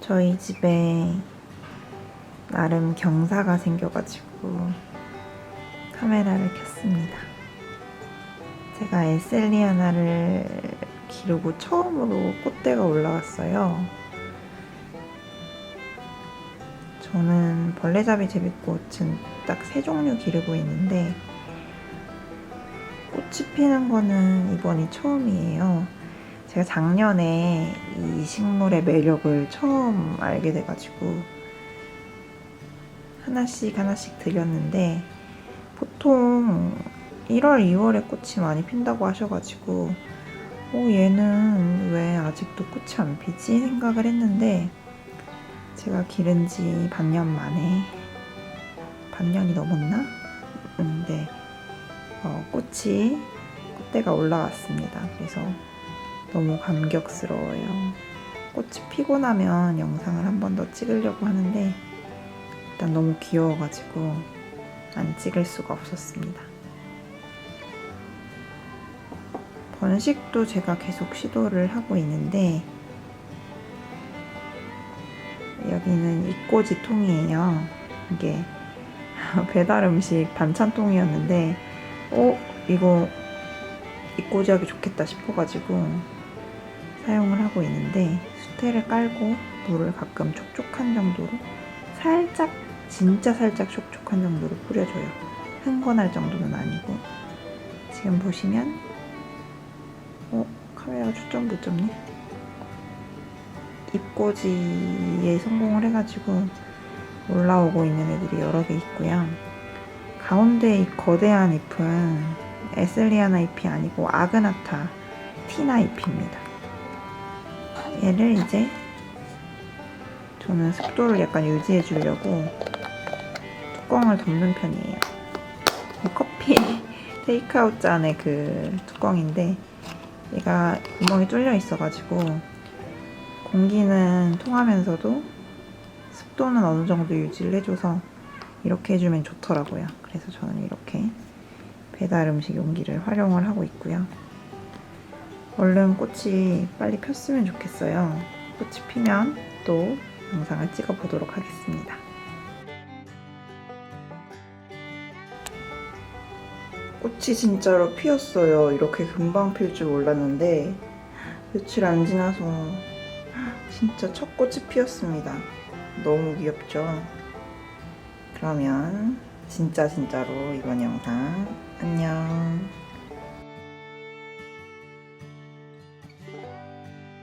저희 집에 나름 경사가 생겨가지고 카메라를 켰습니다. 제가 에셀리아나를 기르고 처음으로 꽃대가 올라왔어요. 저는 벌레잡이 제비꽃은 딱 세 종류 기르고 있는데 꽃이 피는 거는 이번이 처음이에요. 제가 작년에 이 식물의 매력을 처음 알게 돼가지고 하나씩 하나씩 드렸는데 보통 1월, 2월에 꽃이 많이 핀다고 하셔가지고 어, 얘는 왜 아직도 꽃이 안 피지 생각을 했는데 제가 기른 지 반년 만에 반년이 넘었나? 음, 네. 어, 꽃이 꽃대가 올라왔습니다. 그래서 너무 감격스러워요. 꽃이 피고 나면 영상을 한 번 더 찍으려고 하는데 일단 너무 귀여워가지고 안 찍을 수가 없었습니다. 번식도 제가 계속 시도를 하고 있는데 여기는 이꼬지 통이에요. 이게 배달 음식 반찬 통이었는데 어 이거 이꼬지 하기 좋겠다 싶어가지고 사용을 하고 있는데 수태를 깔고 물을 가끔 촉촉한 정도로 살짝 진짜 살짝 촉촉한 정도로 뿌려줘요. 흥건할 정도는 아니고 지금 보시면 어 카메라가 초점 못 잡네. 입꼬지에 성공을 해가지고 올라오고 있는 애들이 여러 개 있고요. 가운데 이 거대한 잎은 에슬리아나 잎이 아니고 아그나타 티나 잎입니다. 얘를 이제 저는 습도를 약간 유지해 주려고 뚜껑을 덮는 편이에요. 이 커피 테이크아웃 잔의 그 뚜껑인데 얘가 구멍이 뚫려 있어가지고 공기는 통하면서도 습도는 어느 정도 유지를 해줘서 이렇게 해주면 좋더라고요. 그래서 저는 이렇게 배달 음식 용기를 활용을 하고 있고요. 얼른 꽃이 빨리 폈으면 좋겠어요. 꽃이 피면 또 영상을 찍어 보도록 하겠습니다. 꽃이 진짜로 피었어요. 이렇게 금방 필 줄 몰랐는데 며칠 안 지나서 진짜 첫 꽃이 피었습니다. 너무 귀엽죠? 그러면 진짜 진짜로 이번 영상 안녕.